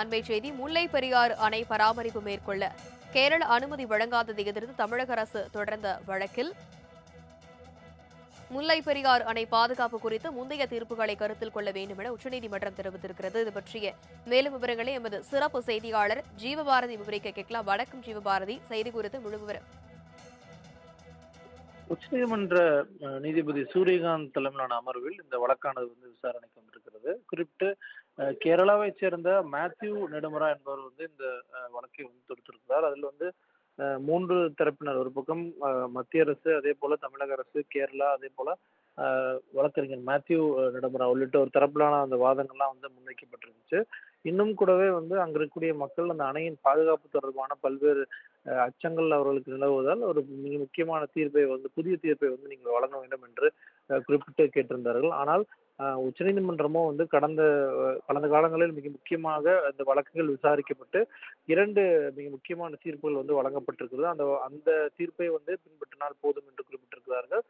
அண்மை செய்தி முல்லை பெரியாறு அணை பராமரிப்பு மேற்கொள்ள. கேரள அனுமதி வழங்காததை எதிர்த்து தமிழக அரசு தொடர்ந்த வழக்கில் முல்லை பெரியார் அணை பாதுகாப்பு குறித்து முந்தைய தீர்ப்புகளை கருத்தில் கொள்ள வேண்டும் என உச்சநீதிமன்றம் தெரிவித்திருக்கிறது. இது பற்றிய மேலும் விவரங்களை எமது சிறப்பு செய்தியாளர் ஜீவபாரதி விவரிக்க கேட்கலாம். வணக்கம் ஜீவபாரதி. செய்தி குறித்து முழு விவரம். உச்சநீதிமன்ற நீதிபதி சூரியகாந்த் தலைமையிலான அமர்வில் இந்த வழக்கானது வந்து விசாரணைக்கு வந்திருக்கிறது. குறிப்பிட்டு கேரளாவை சேர்ந்த மேத்யூ நெடுமரா என்பவர் வந்து இந்த வழக்கை வந்து தொடுத்திருக்கிறார். அதில் வந்து மூன்று தரப்பினர். ஒரு பக்கம் மத்திய அரசு அதே போல தமிழக அரசு கேரளா அதே போல வழக்கறிஞர் மேத்யூ நெடுமரா உள்ளிட்ட ஒரு தரப்பிலான அந்த வாதங்கள்லாம் வந்து முன்வைக்கப்பட்டிருந்துச்சு. இன்னும் கூடவே வந்து அங்க இருக்கக்கூடிய மக்கள் அந்த அணையின் பாதுகாப்பு தொடர்பான பல்வேறு அச்சங்கள் அவர்களுக்கு நிலவுவதால் ஒரு மிக முக்கியமான தீர்ப்பை வந்து புதிய தீர்ப்பை வந்து நீங்கள் வழங்க வேண்டும் என்று குறிப்பிட்டு கேட்டிருந்தார்கள். ஆனால் உச்சநீதிமன்றமும் வந்து கடந்த கடந்த காலங்களில் மிக முக்கியமாக அந்த வழக்குகள் விசாரிக்கப்பட்டு இரண்டு மிக முக்கியமான தீர்ப்புகள் வந்து வழங்கப்பட்டிருக்கிறது. அந்த அந்த தீர்ப்பை வந்து பின்பற்றினால் போதும் என்று குறிப்பிட்டிருக்கிறார்கள்.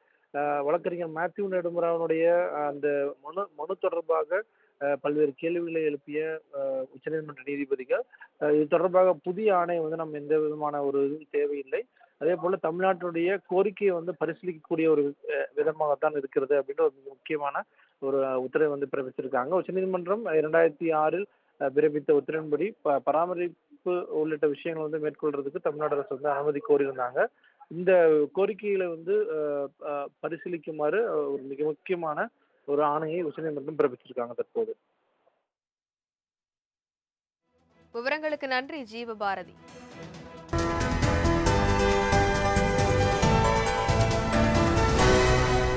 வழக்கறிஞர் மேத்யூ நெடுமுராவனுடைய அந்த மனு மனு தொடர்பாக பல்வேறு கேள்விகளை எழுப்பிய உச்சநீதிமன்ற நீதிபதிகள். இது தொடர்பாக புதிய ஆணை வந்து நம்ம எந்த விதமான ஒரு இதுவும் தேவையில்லை. அதே போல தமிழ்நாட்டுடைய கோரிக்கையை வந்து பரிசீலிக்கக்கூடிய ஒரு விதமாகத்தான் இருக்கிறது அப்படின்ற ஒரு முக்கியமான ஒரு உத்தரவை வந்து பிறப்பிச்சிருக்காங்க. உச்சநீதிமன்றம் இரண்டாயிரத்தி ஆறில் பிறப்பித்த உத்தரவின்படி ப- பராமரிப்பு உள்ளிட்ட விஷயங்கள் வந்து மேற்கொள்றதுக்கு தமிழ்நாடு அரசு வந்து அனுமதி கோரியிருந்தாங்க. இந்த கோரிக்கைகளை வந்து அஹ், பரிசீலிக்குமாறு ஒரு மிக முக்கியமான ஒரு ஆணையை உச்சநீதிமன்றம் பிறப்பிச்சிருக்காங்க தற்போது. விவரங்களுக்கு நன்றி ஜீவபாரதி.